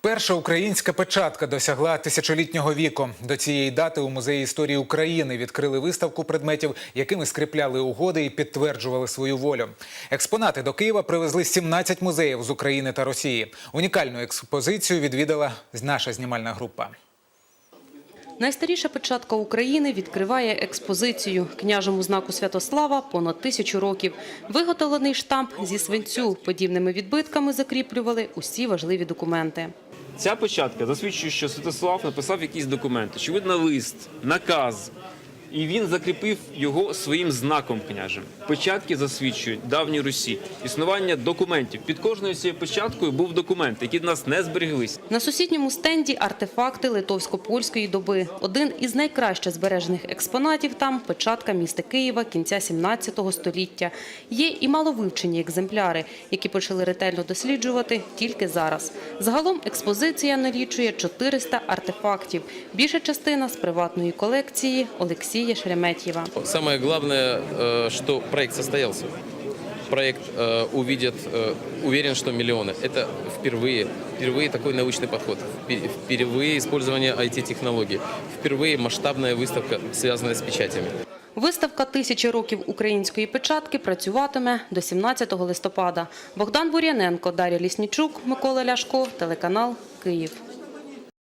Перша українська печатка досягла тисячолітнього віку. До цієї дати у музеї історії України відкрили виставку предметів, якими скріпляли угоди і підтверджували свою волю. Експонати до Києва привезли 17 музеїв з України та Росії. Унікальну експозицію відвідала наша знімальна група. Найстаріша печатка України відкриває експозицію. Княжому знаку Святослава понад тисячу років. Виготовлений штамп зі свинцю. Подібними відбитками закріплювали усі важливі документи. Ця початка засвідчує, що Святослав написав якісь документи, очевидно, лист, наказ. І він закріпив його своїм знаком княжим. Печатки засвідчують давній Русі існування документів. Під кожною цією печаткою був документ, який в нас не збереглись. На сусідньому стенді артефакти литовсько-польської доби. Один із найкраще збережених експонатів там – печатка міста Києва кінця 17 століття. Є і маловивчені екземпляри, які почали ретельно досліджувати тільки зараз. Загалом експозиція налічує 400 артефактів. Більша частина з приватної колекції Олексія Шереметьєва. Самое главное, э, что проект состоялся. Проект э, увидят, э, уверен, что миллионы. Это впервые, впервые такой научный подход, впе- впервые использование IT-технологий, впервые масштабная выставка, связанная с печатями. Виставка «Тисячі років української печатки» працюватиме до 17 листопада. Богдан Бур'яненко, Дар'я Ліснічук, Микола Ляшко, телеканал «Київ».